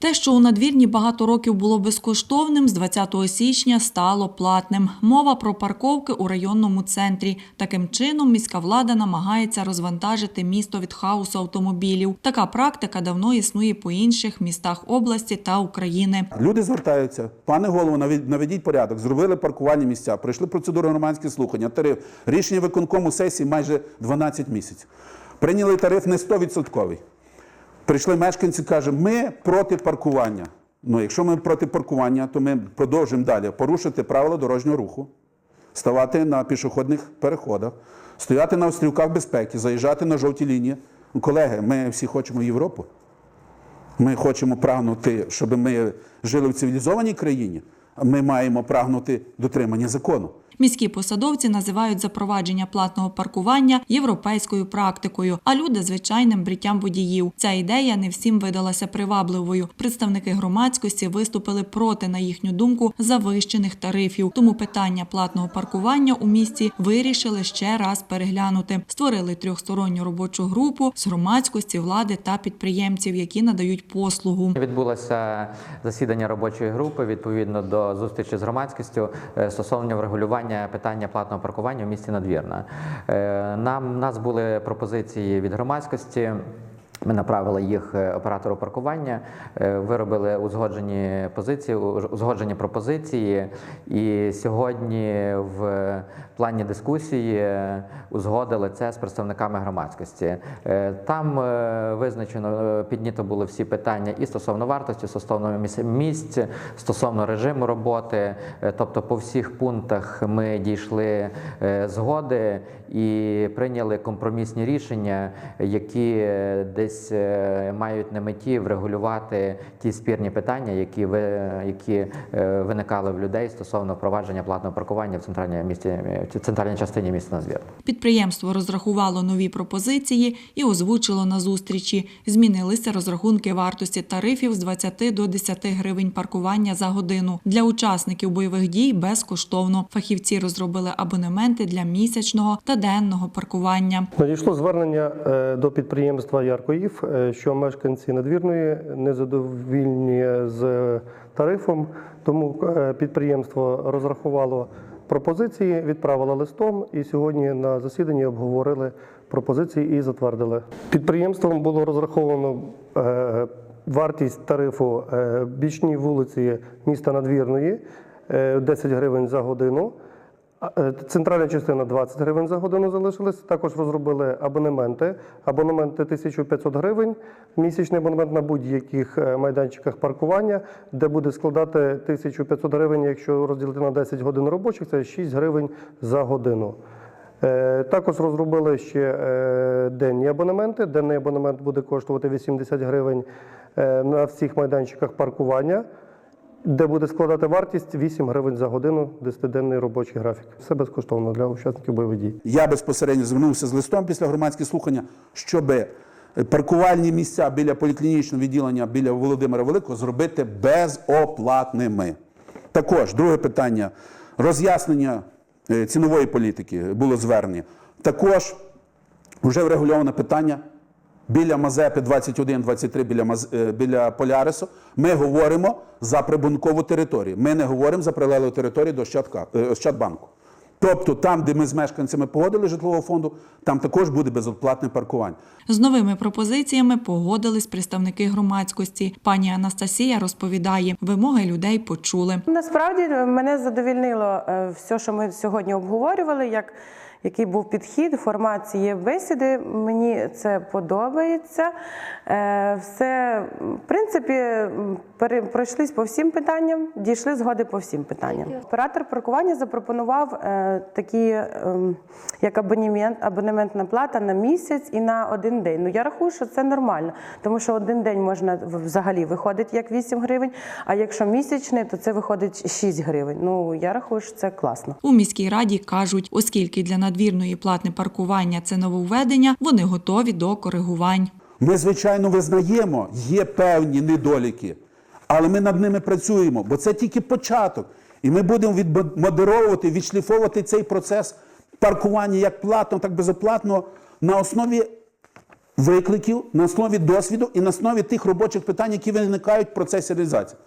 Те, що у надвірні багато років було безкоштовним, з 20 січня стало платним. Мова про парковки у районному центрі. Таким чином міська влада намагається розвантажити місто від хаосу автомобілів. Така практика давно існує по інших містах області та України. Люди звертаються, пане голово, наведіть- порядок, зробили паркувальні місця, пройшли процедуру громадських слухання, тариф, рішення виконкому сесії майже 12 місяців. Прийняли тариф не 100%. Прийшли мешканці, кажуть, ми проти паркування. Ну, якщо ми проти паркування, то ми продовжимо далі порушити правила дорожнього руху, ставати на пішохідних переходах, стояти на острівках безпеки, заїжджати на жовті лінії. Ну, колеги, ми всі хочемо Європу. Ми хочемо прагнути, щоб ми жили в цивілізованій країні. Ми маємо прагнути дотримання закону. Міські посадовці називають запровадження платного паркування європейською практикою, а люди звичайним бриттям водіїв. Ця ідея не всім видалася привабливою. Представники громадськості виступили проти, на їхню думку, завищених тарифів. Тому питання платного паркування у місті вирішили ще раз переглянути. Створили трьохсторонню робочу групу з громадськості, влади та підприємців, які надають послугу. Відбулося засідання робочої групи відповідно до зустрічі з громадськістю е, стосовно врегулювання питання платного паркування в місті Надвірна. Е, Нам у нас були пропозиції від громадськості. Ми направили їх е, оператору паркування, е, виробили узгоджені позиції, узгоджені пропозиції. І сьогодні в плані дискусії узгодили це з представниками громадськості. Е, Там визначено піднято були всі питання і стосовно вартості, стосовно місць- стосовно режиму роботи. Тобто, по всіх пунктах ми дійшли згоди і прийняли компромісні рішення, які е, десь е, мають на меті врегулювати ті спірні питання, які ви які е, виникали в людей стосовно впровадження платного паркування в центральній місті в центральній частині міста Назвір. Підприємство розрахувало нові пропозиції і озвучило на зустрічі. Змінилися розрахунки вартості тарифів з 20 до 10 гривень паркування за годину. Для учасників бойових дій безкоштовно. Фахівці розробили абонементи для місячного та денного паркування. Надійшло звернення е, до підприємства Яркоїв, е, що мешканці надвірної незадовільні з тарифом, тому е, підприємство розрахувало пропозиції, відправило листом, і сьогодні на засіданні обговорили пропозиції і затвердили. Підприємством було розраховано е, вартість тарифу бічній вулиці міста Надвірної е, 10 гривень за годину. Е, Центральна частина 20 гривень за годину залишилась. Також розробили абонементи. Абонементи 1500 гривень, місячний абонемент на будь-яких е, майданчиках паркування, де буде складати 1500 гривень, якщо розділити на 10 годин робочих, це 6 гривень за годину. Е, Також розробили ще денні абонементи. Денний абонемент буде коштувати 80 гривень на всіх майданчиках паркування де буде складати вартість 8 гривень за годину, 10-денний робочий графік. Все безкоштовно для учасників бойових дій. Я безпосередньо звернувся з листом після громадських слухання, щоб паркувальні місця біля поліклінічного відділення біля Володимира Великого зробити безоплатними. Також друге питання роз'яснення е, цінової політики було звернення. Також вже врегульоване питання біля Мазепи 21-23 біля, Маз... е, біля Полярису. Ми говоримо за прибункову територію. Ми не говоримо за прилеглу територію до Ощадка... е, Ощадбанку. Тобто там, де ми з мешканцями погодили житлового фонду, там також буде безоплатне паркування. З новими пропозиціями погодились представники громадськості. Пані Анастасія розповідає, вимоги людей почули. Насправді мене задовільнило е, все, що ми сьогодні обговорювали, як який був підхід, формат цієї бесіди. Мені це подобається. Е, Все, в принципі, пройшлись по всім питанням, дійшли згоди по всім питанням. Оператор паркування запропонував е, такі, ем, як абонемент, абонементна плата на місяць і на один день. Ну я рахую, що це нормально, тому що один день можна взагалі виходить як 8 гривень, а якщо місячний, то це виходить 6 гривень. Ну я рахую, що це класно. У міській раді кажуть, оскільки для надвірної платне паркування це нововведення, вони готові до коригувань. Ми, звичайно, визнаємо, є певні недоліки, але ми над ними працюємо, бо це тільки початок. І ми будемо відмодеровувати, відшліфовувати цей процес паркування як платно, так безоплатно на основі викликів, на основі досвіду і на основі тих робочих питань, які виникають в процесі реалізації.